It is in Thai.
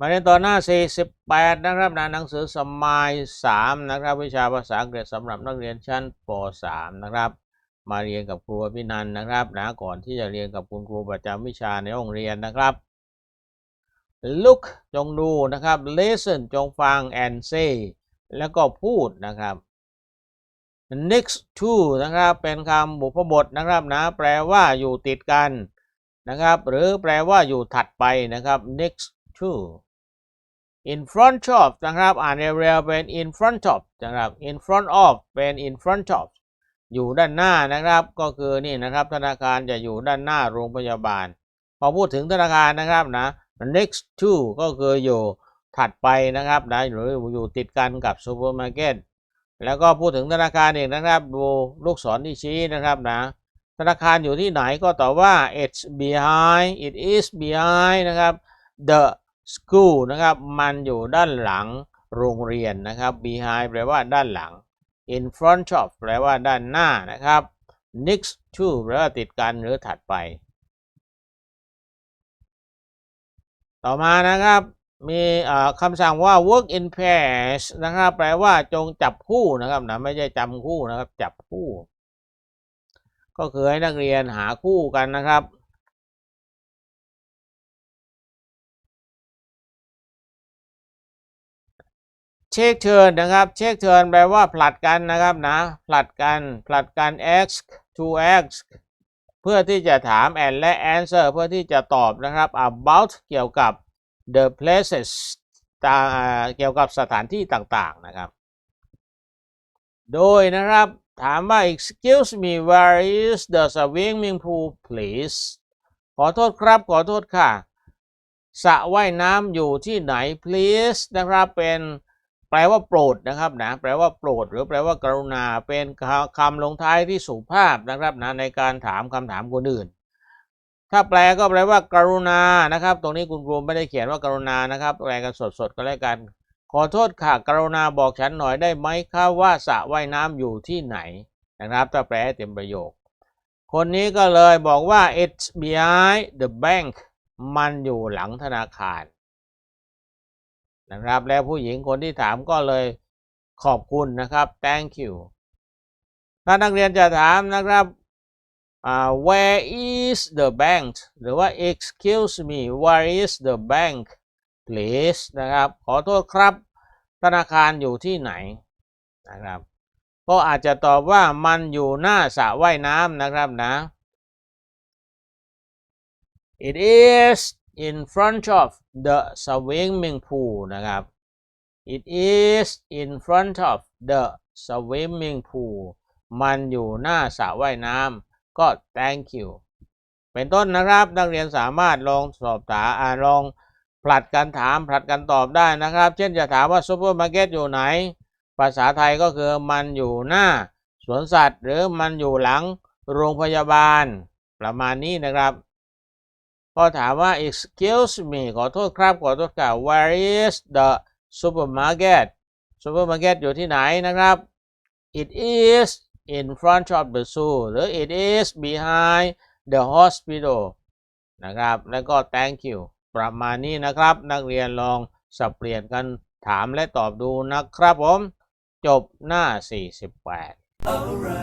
มาเรียนตอนหน้า 48 นะครับนะหนังสือสมาย3 นะครับ วิชาภาษาอังกฤษสำหรับนักเรียนชั้นป .3 นะครับ มาเรียนกับครูพินันนะครับนะก่อนที่จะเรียนกับคุณครูประจำวิชาในห้องเรียนนะครับ look จงดูนะครับ listen จงฟัง and say แล้วก็พูดนะครับ next to นะครับ เป็นคำบุพบทนะครับนะแปลว่าอยู่ติดกันนะครับ หรือแปลว่าอยู่ถัดไปนะครับ next to in front of นะครับ อ่านเร็วๆเป็น in front of นะครับ in front of เป็น in front of อยู่ด้านหน้านะครับ ก็คือนี่นะครับ ธนาคารจะอยู่ด้านหน้าโรงพยาบาล พอพูดถึงธนาคารนะครับนะ next to ก็คืออยู่ถัดไปนะครับนะหรืออยู่ติดกันกับซูเปอร์มาร์เก็ตแล้วก็พูดถึงธนาคารเองนะครับดูลูกศรที่ชี้นะครับนะธนาคารอยู่ที่ไหนก็ตอบว่า it's behind it is behind นะครับ the school นะครับ มันอยู่ด้านหลังโรงเรียนนะครับ behind แปลว่าด้านหลัง in front of แปลว่าด้านหน้านะครับ next to แปลว่าติดกันหรือถัดไป ต่อมานะครับ มีคำสั่งว่า work in pairs นะครับ แปลว่าจงจับคู่นะครับนะไม่ใช่จำคู่นะครับ จับคู่ ก็คือให้นักเรียนหาคู่กันนะครับ เช็คเทิร์นนะครับ เช็คเทิร์นแปลว่าผลัดกันนะครับนะ ผลัดกันผลัดกัน ask to ask เพื่อที่จะถาม and และ answer เพื่อที่จะตอบนะครับ about เกี่ยวกับ the places ต่างเกี่ยวกับสถานที่ต่างๆนะครับ โดยนะครับถามว่า excuse me where is the swimming pool please ขอโทษครับ ขอโทษค่ะสระว่ายน้ำอยู่ที่ไหน please นะครับเป็น แปลว่าโปรดนะครับนะแปลว่าโปรด หรือแปลว่ากรุณาเป็นคำคำลงท้ายที่สุภาพนะครับนะในการถามคำถามคนอื่น ถ้าแปลก็แปลว่า กรุณานะครับ ตรงนี้คุณครูไม่ได้เขียนว่ากรุณานะครับ แปลกันสดๆก็แล้วกัน ขอโทษค่ะกรุณาบอกฉันหน่อยได้ไหมครับว่าสระว่ายน้ำอยู่ที่ไหนนะครับถ้าแปลเต็มประโยค คนนี้ก็เลยบอกว่า it's behind the bank มันอยู่หลังธนาคาร นะครับ แล้วผู้หญิงคนที่ถามก็เลยขอบคุณนะครับ thank you ถ้านักเรียนจะถามนะครับอ่า where is the bank หรือว่า excuse me where is the bank please นะครับ ขอโทษครับ ธนาคารอยู่ที่ไหนนะครับ ก็อาจจะตอบว่ามันอยู่หน้าสระว่ายน้ำนะครับนะ it is in front of the swimming pool นะครับ it is in front of the swimming pool มันอยู่หน้าสระว่ายน้ำก็ thank you เป็นต้นนะครับ นักเรียนสามารถลองสอบถามอ่าลองผลัดกันถามผลัดกันตอบได้นะครับ เช่นจะถามว่าซูเปอร์มาร์เก็ตอยู่ไหน ภาษาไทยก็คือมันอยู่หน้าสวนสัตว์ หรือมันอยู่หลังโรงพยาบาลประมาณนี้นะครับ ก็ถามว่า excuse me ขอโทษครับ ขอโทษค่ะ where is the supermarket supermarket อยู่ที่ไหนนะครับ it is in front of the zoo หรือ it is behind the hospital นะครับ แล้วก็ thank you ประมาณนี้นะครับ นักเรียนลองสับเปลี่ยนกันถามและตอบดูนะครับผม จบหน้า 48